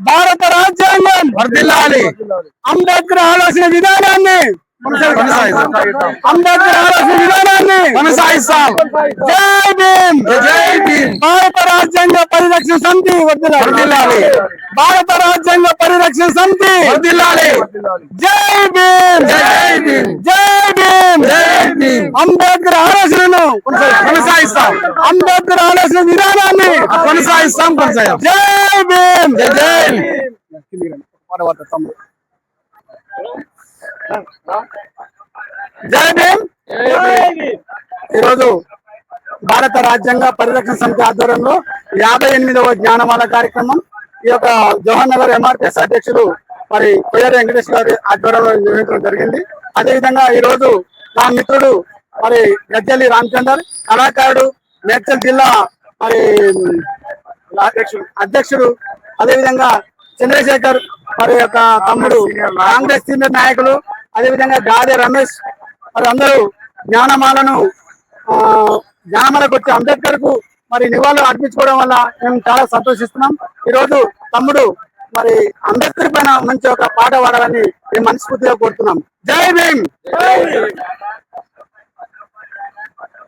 భారత రాజ్యాంగం అంబేద్కర్ ఆలోచన విధానాన్ని. అంబేద్కర్ ఆలోచన విధానాన్ని కొనసాగిస్తాం. జై భీమ్. జై భీమ్. భారత రాజ్యాంగ పరిరక్షణ సమితి వర్ధిల్లాలి. భారత రాజ్యాంగ పరిరక్షణ సమితి వర్ధిల్లాలి. జై భీమ్. జై భీమ్. జై భీమ్. జై భీమ్. అంబేద్కర్ ఆలోచనను కొనసాగిస్తాం. అంబేద్కర్ ఆలోచన విధానాన్ని కొనసాగిస్తాం కొనసాగిస్తాం. జై భీమ్. జై భీమ్. ఈరోజు భారత రాజ్యాంగ పరిరక్షణ సమితి ఆధ్వర్యంలో యాభై ఎనిమిదవ జ్ఞానమాల కార్యక్రమం. ఈ యొక్క జవహర్ నగర్ ఎంఆర్పిఎస్ అధ్యక్షుడు మరి కొయ్యారి వెంకటేష్ గారి ఆధ్వర్యంలో నిర్వహించడం జరిగింది. అదేవిధంగా ఈ రోజు నా మిత్రుడు మరి గజ్జలి రామచందర్ కళాకారుడు మేడ్చల్ జిల్లా మరి అధ్యక్షుడు. అధ్యక్షుడు. అదేవిధంగా చంద్రశేఖర్ మరి యొక్క తమ్ముడు కాంగ్రెస్ సీనియర్ నాయకులు అదేవిధంగా గాదే రమేష్ మరి అందరూ జ్ఞానమాలను జ్ఞానమాలకు వచ్చి అంబేద్కర్కు మరి నివాళులు అర్పించుకోవడం వల్ల మేము చాలా సంతోషిస్తున్నాం. ఈ రోజు తమ్ముడు మరి అంబేద్కర్ పైన మంచి ఒక పాట పాడాలని మేము మనస్ఫూర్తిగా కోరుతున్నాం. జై భీమ్!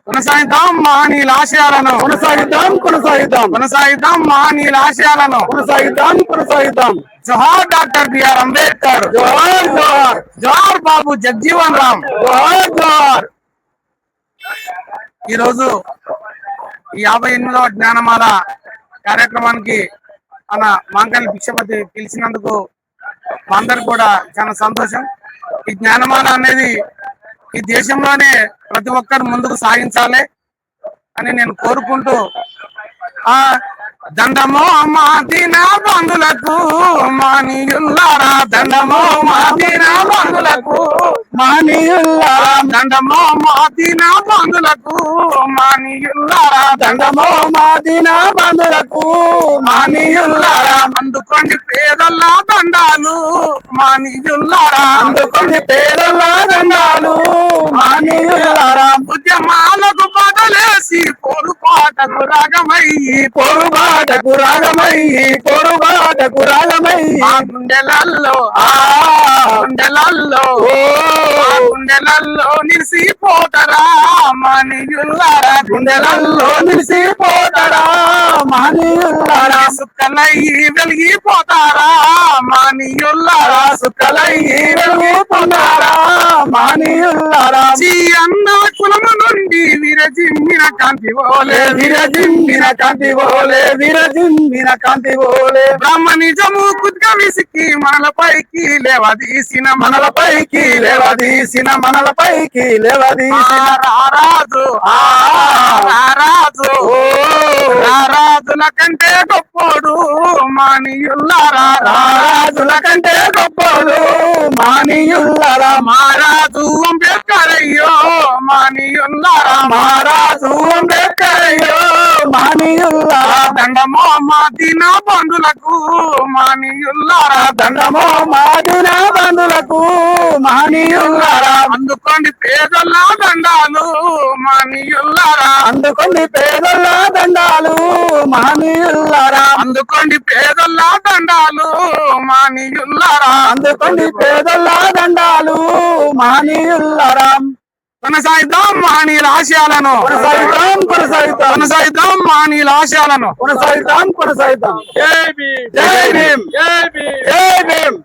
కొనసాగిద్దాం మా నీళ్ళ ఆశయాలను. కొనసాగిద్దాం కొనసాగిద్దాం. కొనసాగిద్దాం మా నీళ్ళ ఆశయాలను. కొనసాగిద్దాం కొనసాగిద్దాం. జోహార్ డాక్టర్ బిఆర్ అంబేద్కర్. జోహార్ జోహార్ జోహార్ బాబు జగ్జీవన్ రామ్. జోహార్ జోహార్ ఈ రోజు ఈ యాభై ఎనిమిదవ జ్ఞానమాల కార్యక్రమానికి మన మాంకలి భిక్షపతి పిలిచినందుకు మా అందరికి కూడా చాలా సంతోషం. ఈ జ్ఞానమాల అనేది ఈ దేశంలోనే ప్రతి ఒక్కరు ముందుకు సాగించాలి అని నేను కోరుకుంటూ ఆ దండమో మా దీన బంధులకు మానియుల్లారా. దండమో మా దీన బంధులకు మానీయుల్లారా. దండమో మా దీన బంధులకు మానియుల్లారా. దండమో మాదిన బంధులకు మానియుల్లారా. అందుకోండి పేదల్ల దండాలు మానియుల్లారా. అందుకొని పేదల దండాలు మానియుల్లారా. ఉద్యమాలకు బదలేసి పొరుపాటకు రాగమయ్యి పొరుబాటకు రాగమయ్యి పొరుబాటకు రాగమయ్యి మా గుండెలల్లో ఆ గుండెలల్లో ఓ గుండెలల్లో నిలిసిపోతారా మానియుల్లారా గుండెలల్లో నిలిసిపోతారా మానీయుల్లారా సుక్కలయ్యి వెలిగిపోతారా మానియుల్లారా సుఖలయ్యి వెలుగుతున్నారా మానీయుల్లారా చీ నుండి విరజిమ్మిన కాంతి ఓలే విరజిమ్మిన కాంతి ఓలే విరజిమ్మిన కాంతి ఓలే. బ్రహ్మనిజము కుద్గ విసికి మనలపైకి లేవదీసిన మనల మనలపైకి లేవదీసిన మనలపైకి లేవదీసిన రారాజు ఆ రారాజు రారాజుల కంటే గొప్పోడు మానియుల్లారా? రాజుల కంటే గొప్పలు మానీయుల్లారా? మహారాజు అంబేద్కర్ అయ్యో మానియుల్లారా మహారాజు అంబేద్కరయ్యో మానీయుల్లారా దండమో మా దిన బంధులకు మానియుల్లారా దండమో మాదిన బంధులకు మానియుల్లారా అందుకోండి పేదల దండాలు మానియుల్లారా అందుకొని పేదల దండాలు మానియుల్లారా అందుకోండి పేదల దండాలు మానియుల్లారా అందుకొని పేదల దండాలు మానియుల్లారా కొనసాగిద్దాం మానీల ఆశయాలను. కొనసాగిద్దాం కొనసాగిద్దాం. కొనసాగిద్దాం మానీల ఆశయాలను. కొనసాగిద్దాం కొనసాగిద్దాం. జై భీమ్. జై భీమ్. జై భీమ్. జై భీమ్.